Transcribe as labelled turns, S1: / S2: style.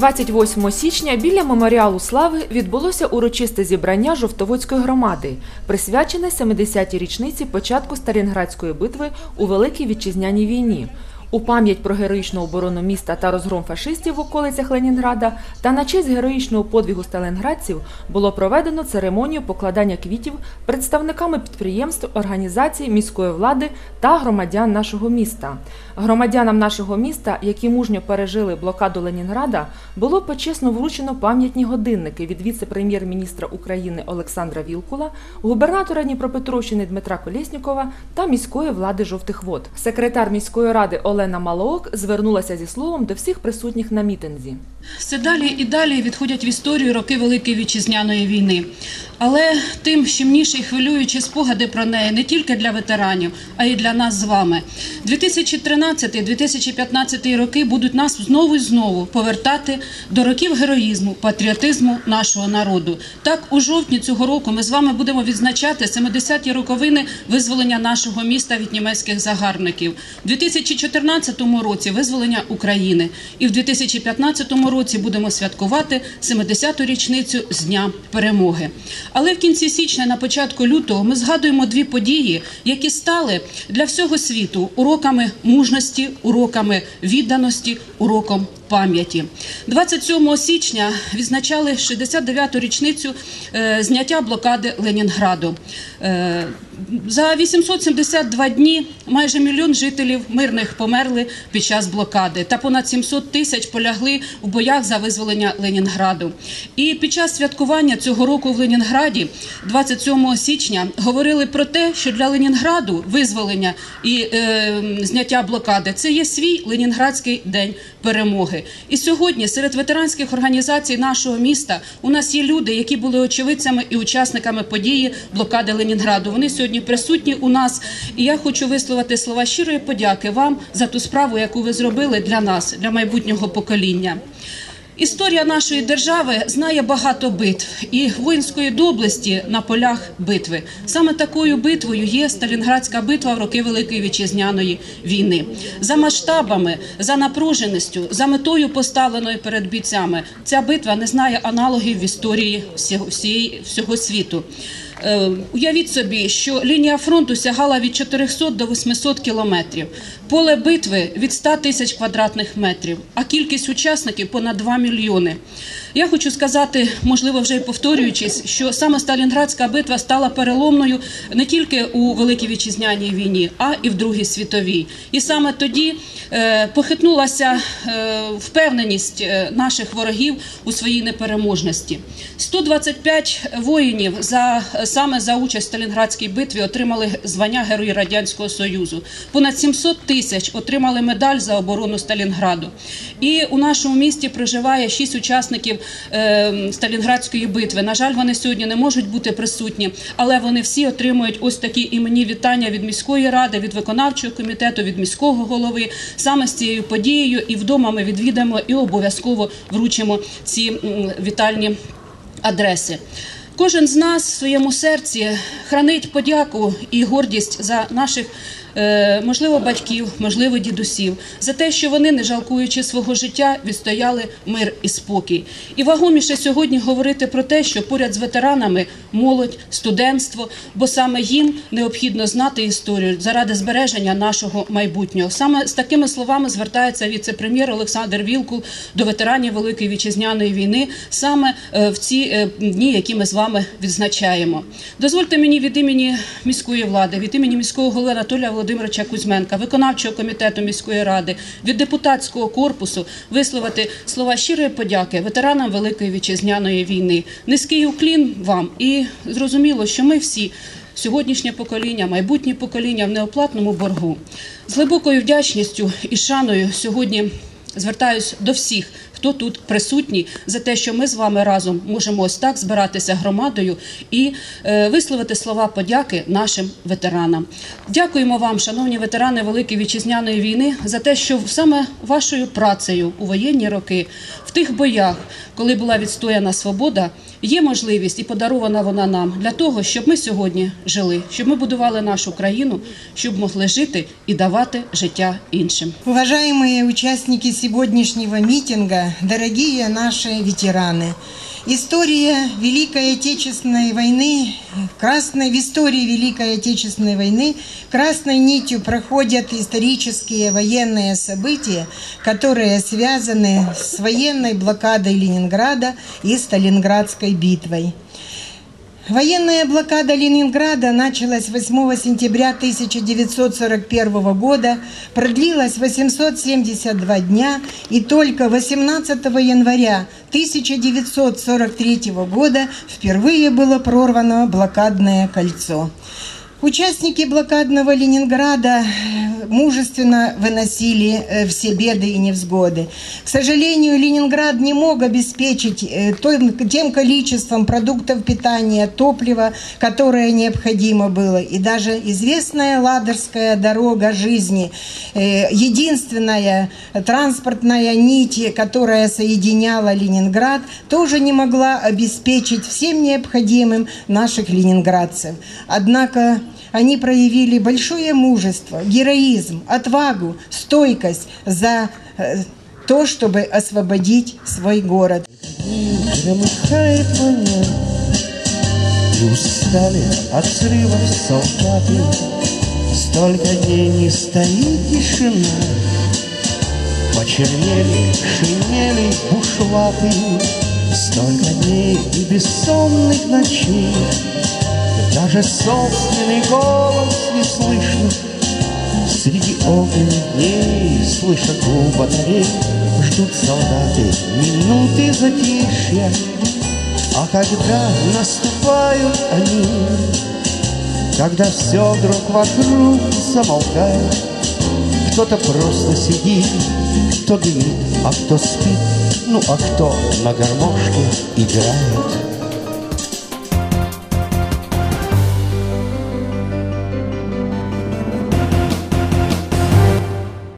S1: 28 січня біля меморіалу слави відбулося урочисте зібрання Жовтоводської громади, присвячене 70-й річниці початку Сталінградської битви у Великій Вітчизняній війні. У пам'ять про героїчну оборону міста та розгром фашистів в околицях Ленінграда та на честь героїчного подвігу сталінградців було проведено церемонію покладання квітів представниками підприємств, організацій, міської влади та громадян нашого міста. Громадянам нашого міста, які мужньо пережили блокаду Ленінграда, було почесно вручено пам'ятні годинники від віце-прем'єр-міністра України Олександра Вілкула, губернатора Дніпропетровщини Дмитра Колєснікова та міської влади жовтих вод. Секретар міської ради Олена Малоок звернулася зі словом до всіх присутніх на мітинзі.
S2: Все далі і далі відходять в історію роки Великої вітчизняної війни. Але тим щемніші і хвилюючі спогади про неї не тільки для ветеранів, а й для нас з вами. 2013-2015 роки будуть нас знову і знову повертати до років героїзму, патріотизму нашого народу. Так, у жовтні цього року ми з вами будемо відзначати 70-ті роковини визволення нашого міста від німецьких загарбників. У 2014 році визволення України. І в 2015 році будемо святкувати 70-ту річницю з Дня перемоги. Але в кінці січня, на початку лютого, ми згадуємо дві події, які стали для всього світу уроками мужності, уроками відданості, уроком пам'яті. 27 січня відзначали 69-ту річницю е, зняття блокади Ленінграду. Е, за 872 дні майже мільйон жителів мирних померли під час блокади, та понад 700 тисяч полягли в боях за визволення Ленінграду. І під час святкування цього року в Ленінграді, 27 січня, говорили про те, що для Ленінграду визволення і е, зняття блокади це є свій Ленінградський день перемоги. І сьогодні серед ветеранських організацій нашого міста у нас є люди, які були очевидцями і учасниками події блокади Ленінграду. Вони сьогодні присутні у нас. І я хочу висловити слова щирої подяки вам за ту справу, яку ви зробили для нас, для майбутнього покоління. Історія нашої держави знає багато битв і воїнської доблесті на полях битви. Саме такою битвою є Сталінградська битва в роки Великої вітчизняної війни. За масштабами, за напруженістю, за метою поставленою перед бійцями. Ця битва не знає аналогів в історії всього, всього світу. Е, Уявіть собі, що лінія фронту сягала від 400 до 800 кілометрів, поле битви від 100 тисяч квадратних метрів, а кількість учасників понад 2 мільйони. Я хочу сказати, можливо, вже й повторюючись, що саме Сталінградська битва стала переломною не тільки у Великій Вітчизняній війні, а і в Другій світовій. І саме тоді е, похитнулася е, впевненість е, наших ворогів у своїй непереможності. 125 воїнів за саме за участь в Сталінградській битві отримали звання Герої Радянського Союзу. Понад 700 тисяч отримали медаль за оборону Сталінграду. І у нашому місті проживає 6 учасників е, Сталінградської битви. На жаль, вони сьогодні не можуть бути присутні, але вони всі отримують ось такі імені вітання від міської ради, від виконавчого комітету, від міського голови. Саме з цією подією і вдома ми відвідаємо і обов'язково вручимо ці вітальні адреси. Кожен з нас в своєму серці хранить подяку і гордість за наших, можливо, батьків, можливо, дідусів, за те, що вони, не жалкуючи свого життя, відстояли мир і спокій. І вагоміше сьогодні говорити про те, що поряд з ветеранами молодь, студентство, бо саме їм необхідно знати історію заради збереження нашого майбутнього. Саме з такими словами звертається віце-прем'єр Олександр Вілкул до ветеранів Великої вітчизняної війни саме е, в ці е, дні, які ми з вами відзначаємо. Дозвольте мені від імені міської влади, від імені міського голови Анатолія Володимировича Кузьменка, виконавчого комітету міської ради, від депутатського корпусу висловити слова щирої подяки ветеранам Великої вітчизняної війни. Низький уклін вам і зрозуміло, що ми всі. Сьогоднішнє покоління, майбутнє покоління в неоплатному боргу з глибокою вдячністю і шаною сьогодні звертаюсь до всіх, хто тут присутній, за те, що ми з вами разом можемо ось так збиратися громадою і е, висловити слова подяки нашим ветеранам. Дякуємо вам, шановні ветерани Великої вітчизняної війни, за те, що саме вашою працею у воєнні роки, в тих боях, коли була відстояна свобода, є можливість і подарована вона нам для того, щоб ми сьогодні жили, щоб ми будували нашу країну, щоб могли жити і давати життя іншим.
S3: Уважаемые участники сегодняшнего митинга, дорогие наши ветераны, история Великой Отечественной войны, красной, в истории Великой Отечественной войны красной нитью проходят исторические военные события, которые связаны с военной блокадой Ленинграда и Сталинградской битвой. Военная блокада Ленинграда началась 8 сентября 1941 года, продлилась 872 дня и только 18 января 1943 года впервые было прорвано блокадное кольцо. Участники блокадного Ленинграда э, мужественно выносили э, все беды и невзгоды. К сожалению, Ленинград не мог обеспечить э, тем количеством продуктов питания, топлива, которое необходимо было. И даже известная Ладожская дорога жизни, единственная транспортная нить, которая соединяла Ленинград, тоже не могла обеспечить всем необходимым наших ленинградцев. Однако они проявили большое мужество, героизм, отвагу, стойкость за э, то, чтобы освободить свой город.
S4: Устали от срывов солдаты. Столько дней не стоит тишина. Почернели шинели бушлаты. Столько дней и бессонных ночей Даже собственный голос не слышно. Среди огненных дней, слыша гул батарей, Ждут солдаты минуты затишья. А когда наступают они, Когда все вдруг вокруг замолкает, Кто-то просто сидит, кто дымит, а кто спит, Ну а кто на гармошке играет.